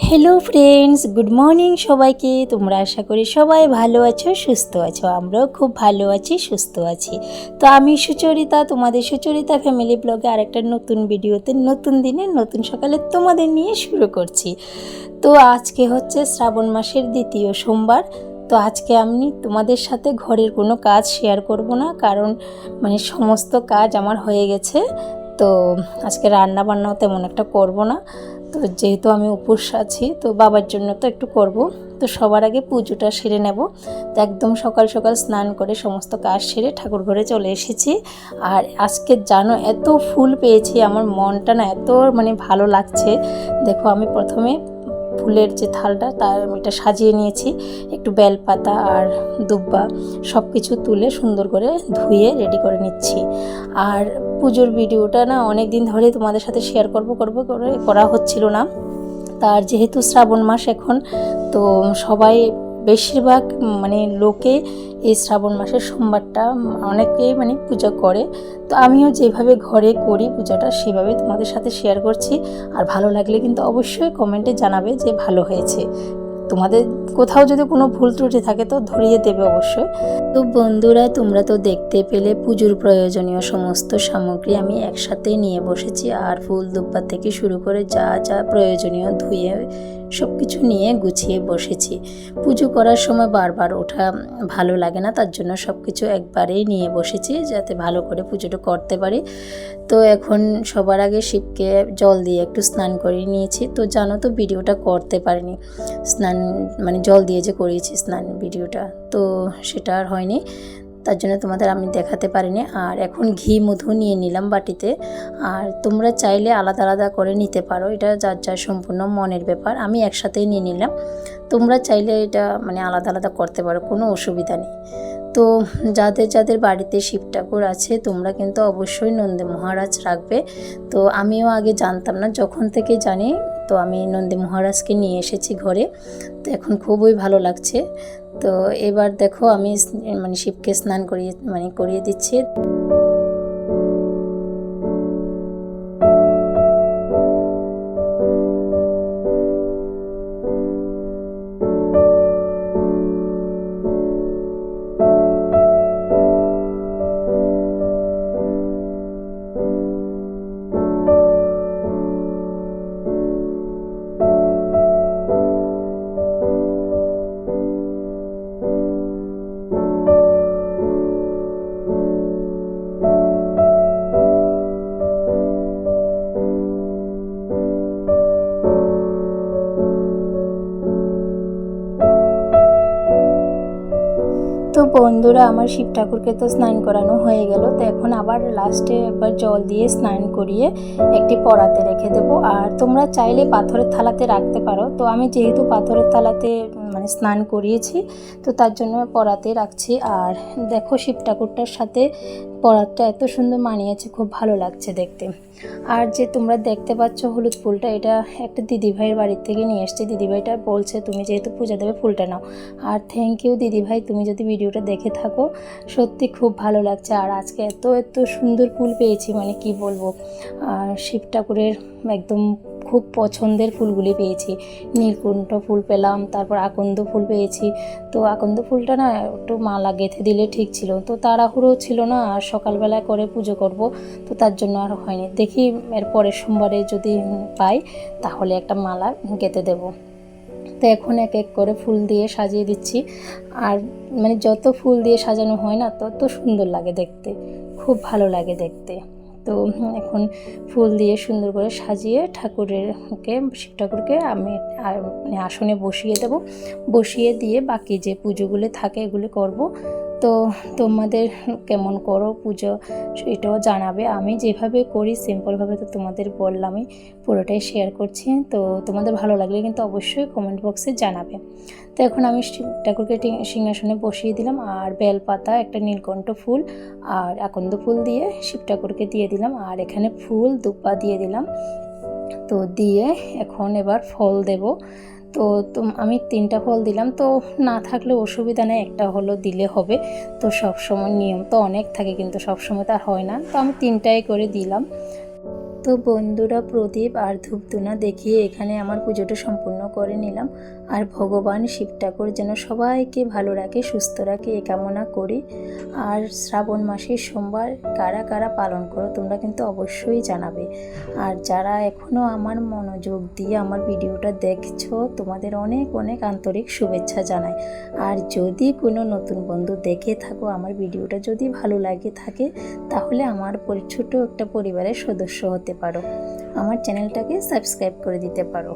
Hello friends good morning সবাইকে। তোমরা আশা করি সবাই ভালো আছো, সুস্থ আছো। আমরাও খুব ভালো আছি, সুস্থ আছি। তো আমি সুচরিতা, তোমাদের সুচরিতা ফ্যামিলি ব্লগে আরেকটা নতুন ভিডিওতে, নতুন দিনে, নতুন সকালে তোমাদের নিয়ে শুরু করছি। তো আজকে হচ্ছে শ্রাবণ মাসের দ্বিতীয় সোমবার। তো আজকে আমি তোমাদের সাথে ঘরের কোনো কাজ শেয়ার করব না, কারণ মানে সমস্ত কাজ আমার হয়ে গেছে। তো আজকে রান্না বান্নাও তেমন একটা করব না। তো যেহেতু আমি উপোস আছি, তো বাবার জন্য তো একটু করব। তো সবার আগে পুজোটা সেরে নেব। তো একদম সকাল সকাল স্নান করে সমস্ত কাজ সেরে ঠাকুর ঘরে চলে এসেছি। আর আজকে জানো এত ফুল পেয়েছি, আমার মনটা না এত মানে ভালো লাগছে। দেখো আমি প্রথমে ফুলের যে থালটা, তার এটা সাজিয়ে নিয়েছি। একটু বেলপাতা আর দুব্বা সব কিছু তুলে সুন্দর করে ধুয়ে রেডি করে নিচ্ছি। আর পুজোর ভিডিওটা না অনেক দিন ধরে তোমাদের সাথে শেয়ার করব করব, করে করা হচ্ছিল না। তার যেহেতু শ্রাবণ মাস এখন, তো সবাই বেশিরভাগ মানে লোকে এই শ্রাবণ মাসের সোমবারটা অনেকেই মানে পূজা করে। তো আমিও যেভাবে ঘরে করি পূজাটা, সেভাবে তোমাদের সাথে শেয়ার করছি। আর ভালো লাগলে কিন্তু অবশ্যই কমেন্টে জানাবে যে ভালো হয়েছে। তোমাদের কোথাও যদি কোনো ভুল ত্রুটি থাকে তো ধরিয়ে দেবে অবশ্যই। তো বন্ধুরা, তোমরা তো দেখতে পেলে পুজোর প্রয়োজনীয় সমস্ত সামগ্রী আমি একসাথে নিয়ে বসেছি। আর ফুল দুব্বা থেকে শুরু করে যা যা প্রয়োজনীয় ধুয়ে সব কিছু নিয়ে গুছিয়ে বসেছি। পুজো করার সময় বারবার ওঠা ভালো লাগে না, তার জন্য সব কিছু একবারেই নিয়ে বসেছি যাতে ভালো করে পুজোটা করতে পারি। তো এখন সবার আগে শিবকে জল দিয়ে একটু স্নান করিয়ে নিয়েছি। তো জানো তো ভিডিওটা করতে পারিনি। স্নান মানে জল দিয়ে যে করিয়েছি স্নান ভিডিওটা, তো সেটা আর হয়নি। তার জন্য তোমাদের আমি দেখাতে পারিনি। আর এখন ঘি, মধু নিয়ে নিলাম বাটিতে। আর তোমরা চাইলে আলাদা আলাদা করে নিতে পারো। এটা যার যার সম্পূর্ণ মনের ব্যাপার, আমি একসাথেই নিয়ে নিলাম। তোমরা চাইলে এটা মানে আলাদা আলাদা করতে পারো, কোনো অসুবিধা নেই। তো যাদের যাদের বাড়িতে শিব ঠাকুর আছে, তোমরা কিন্তু অবশ্যই নন্দী মহারাজ রাখবে। তো আমিও আগে জানতাম না, যখন থেকে জানি তো আমি নন্দী মহারাজকে নিয়ে এসেছি ঘরে। তো এখন খুবই ভালো লাগছে। তো এবার দেখো আমি মানে শিবকে স্নান করিয়ে মানে করিয়ে দিচ্ছি। বন্ধুরা, আমার শিব ঠাকুরকে তো স্নান করানো হয়ে গেল। তো এখন আবার লাস্টে একবার জল দিয়ে স্নান করিয়ে একটি পড়াতে রেখে দেবো। আর তোমরা চাইলে পাথরের থালাতে রাখতে পারো। তো আমি যেহেতু পাথরের থালাতে মানে স্নান করিয়েছি। তো তার জন্য পড়াতে রাখছি। আর দেখো শিব ঠাকুরটার সাথে পরাতটা এত সুন্দর মানিয়েছে, খুব ভালো লাগছে দেখতে। আর যে তোমরা দেখতে পাচ্ছ হলুদ ফুলটা, এটা একটা দিদিভাইয়ের বাড়ির থেকে নিয়ে এসছে। দিদিভাইটা বলছে, তুমি যেহেতু পূজা দেবে, ফুলটা নাও। আর থ্যাংক ইউ দিদিভাই, তুমি যদি ভিডিওটা দেখে থাকো, সত্যি খুব ভালো লাগছে। আর আজকে এত এত সুন্দর ফুল পেয়েছি মানে কি বলব? আর শিব ঠাকুরের একদম খুব পছন্দের ফুলগুলি পেয়েছি। নীলকুণ্ঠ ফুল পেলাম, তারপর আকন্দ ফুল পেয়েছি। তো আকন্দ ফুলটা না একটু মালা গেঁথে দিলে ঠিক ছিল। তো তাড়াহুড়ো ছিল না, আর সকালবেলা করে পুজো করব। তো তার জন্য আর হয়নি। দেখি এর পরের সোমবারে যদি পাই, তাহলে একটা মালা গেঁথে দেবো। তো এখন এক এক করে ফুল দিয়ে সাজিয়ে দিচ্ছি। আর মানে যত ফুল দিয়ে সাজানো হয় না, তত সুন্দর লাগে দেখতে। খুব ভালো লাগে দেখতে। তো এখন ফুল দিয়ে সুন্দর করে সাজিয়ে ঠাকুরেরকে শিব ঠাকুরকে আমি মানে আসনে বসিয়ে দেব। বসিয়ে দিয়ে বাকি যে পুজোগুলো থাকে এগুলো করব। তো তোমাদের কেমন করো পুজো এটাও জানাবে। আমি যেভাবে করি সিম্পলভাবে তো তোমাদের বললামই, পুরোটাই শেয়ার করছি। তো তোমাদের ভালো লাগলে কিন্তু অবশ্যই কমেন্ট বক্সে জানাবে। তো এখন আমি ঠাকুরকে সিংহাসনে বসিয়ে দিলাম আর বেলপাতা, একটা নীলকণ্ঠ ফুল আর আকন্দ ফুল দিয়ে শিব ঠাকুরকে দিয়ে দিলাম আর এখানে ফুল দুব্বা দিয়ে দিলাম। তো দিয়ে এখন এবার ফল দেব। তো তো আমি তিনটা ফল দিলাম, তো না থাকলে অসুবিধা নেই, একটা হলো দিলে হবে। তো সব সময় নিয়ম তো অনেক থাকে, কিন্তু সব সময় তো হয় না। তো আমি তিনটাই করে দিলাম। তো বন্ধুরা প্রদীপ আর ধূপধুনা দেখিয়ে এখানে আমার পুজোটা সম্পূর্ণ করে নিলাম। আর ভগবান, শিব ঠাকুর যেন সবাইকে ভালো রাখে, সুস্থ রাখে, এ কামনা করি। আর শ্রাবণ মাসের সোমবার কারা কারা পালন করো তোমরা কিন্তু অবশ্যই জানাবে। আর যারা এখনও আমার মনোযোগ দিয়ে আমার ভিডিওটা দেখছ, তোমাদের অনেক অনেক আন্তরিক শুভেচ্ছা জানাই। আর যদি কোনো নতুন বন্ধু দেখে থাকো, আমার ভিডিওটা যদি ভালো লাগে থাকে, তাহলে আমার ছোট একটা পরিবারের সদস্য হতে পারো। আমার চ্যানেলটাকে সাবস্ক্রাইব করে দিতে পারো।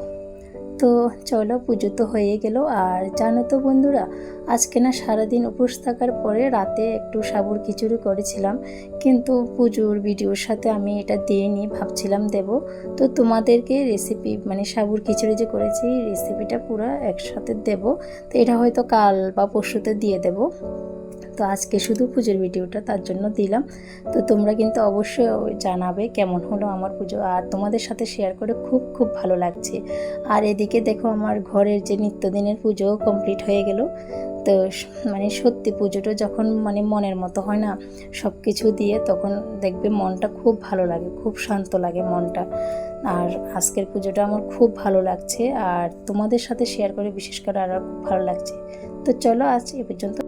তো চলো, পুজো তো হয়ে গেল। আর জানো তো বন্ধুরা, আজকে না সারাদিন উপোস থাকার পরে রাতে একটু সাবুর খিচুড়ি করেছিলাম। কিন্তু পুজোর ভিডিওর সাথে আমি এটা দিইনি, ভাবছিলাম দেব। তো তোমাদেরকে রেসিপি মানে সাবুর খিচুড়ি যে করেছি রেসিপিটা পুরো একসাথে দেব। তো এটা হয়তো কাল বা পরশুতে দিয়ে দেব। তো আজকে শুধু পুজোর ভিডিওটা তার জন্য দিলাম। তো তোমরা কিন্তু অবশ্যই জানাবে কেমন হলো আমার পুজো আর তোমাদের সাথে শেয়ার করে খুব খুব ভালো লাগছে। আর এদিকে দেখো আমার ঘরের যে নিত্যদিনের পুজো কমপ্লিট হয়ে গেল। তো মানে সত্যি পুজোটা যখন মানে মনের মতো হয় না সব কিছু দিয়ে তখন দেখবে মনটা খুব ভালো লাগে, খুব শান্ত লাগে মনটা। আর আজকের পুজোটা আমার খুব ভালো লাগছে আর তোমাদের সাথে শেয়ার করে বিশেষ করে আরও খুব ভালো লাগছে। তো চলো আজ এ পর্যন্ত।